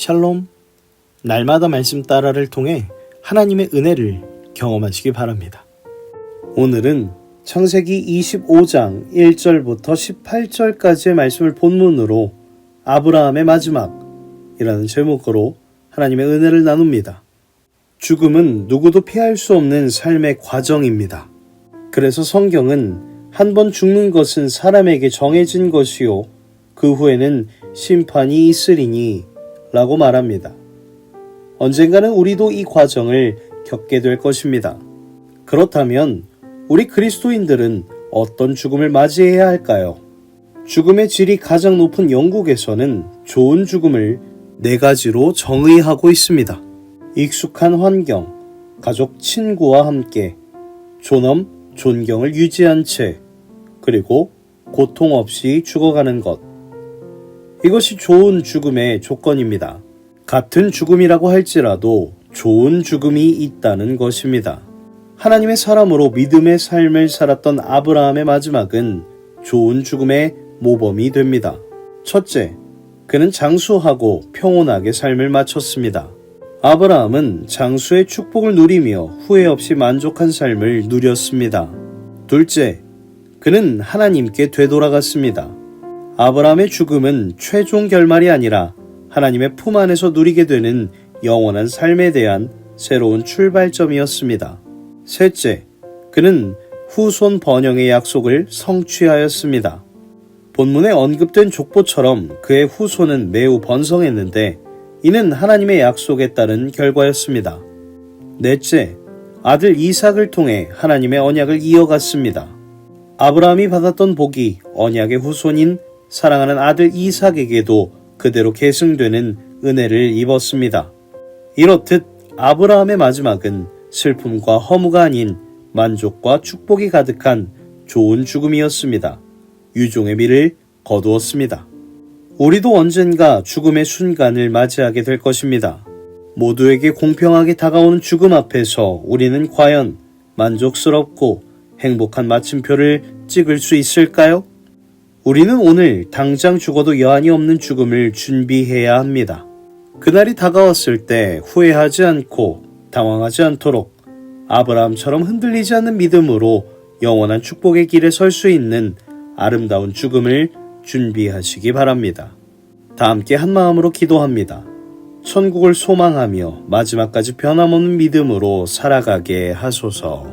샬롬. 날마다 말씀 따라를 통해 하나님의 은혜를 경험하시기 바랍니다. 오늘은 창세기 25장 1절부터 18절까지의 말씀을 본문으로 아브라함의 마지막이라는 제목으로 하나님의 은혜를 나눕니다. 죽음은 누구도 피할 수 없는 삶의 과정입니다. 그래서 성경은 한 번 죽는 것은 사람에게 정해진 것이요. 그 후에는 심판이 있으리니 라고 말합니다. 언젠가는 우리도 이 과정을 겪게 될 것입니다. 그렇다면 우리 그리스도인들은 어떤 죽음을 맞이해야 할까요? 죽음의 질이 가장 높은 영국에서는 좋은 죽음을 네 가지로 정의하고 있습니다. 익숙한 환경, 가족, 친구와 함께, 존엄, 존경을 유지한 채, 그리고 고통 없이 죽어가는 것. 이것이 좋은 죽음의 조건입니다. 같은 죽음이라고 할지라도 좋은 죽음이 있다는 것입니다. 하나님의 사람으로 믿음의 삶을 살았던 아브라함의 마지막은 좋은 죽음의 모범이 됩니다. 첫째, 그는 장수하고 평온하게 삶을 마쳤습니다. 아브라함은 장수의 축복을 누리며 후회 없이 만족한 삶을 누렸습니다. 둘째, 그는 하나님께 되돌아갔습니다. 아브라함의 죽음은 최종 결말이 아니라 하나님의 품 안에서 누리게 되는 영원한 삶에 대한 새로운 출발점이었습니다. 셋째, 그는 후손 번영의 약속을 성취하였습니다. 본문에 언급된 족보처럼 그의 후손은 매우 번성했는데 이는 하나님의 약속에 따른 결과였습니다. 넷째, 아들 이삭을 통해 하나님의 언약을 이어갔습니다. 아브라함이 받았던 복이 언약의 후손인 사랑하는 아들 이삭에게도 그대로 계승되는 은혜를 입었습니다. 이렇듯 아브라함의 마지막은 슬픔과 허무가 아닌 만족과 축복이 가득한 좋은 죽음이었습니다. 유종의 미를 거두었습니다. 우리도 언젠가 죽음의 순간을 맞이하게 될 것입니다. 모두에게 공평하게 다가오는 죽음 앞에서 우리는 과연 만족스럽고 행복한 마침표를 찍을 수 있을까요? 우리는 오늘 당장 죽어도 여한이 없는 죽음을 준비해야 합니다. 그날이 다가왔을 때 후회하지 않고 당황하지 않도록 아브라함처럼 흔들리지 않는 믿음으로 영원한 축복의 길에 설 수 있는 아름다운 죽음을 준비하시기 바랍니다. 다 함께 한 마음으로 기도합니다. 천국을 소망하며 마지막까지 변함없는 믿음으로 살아가게 하소서.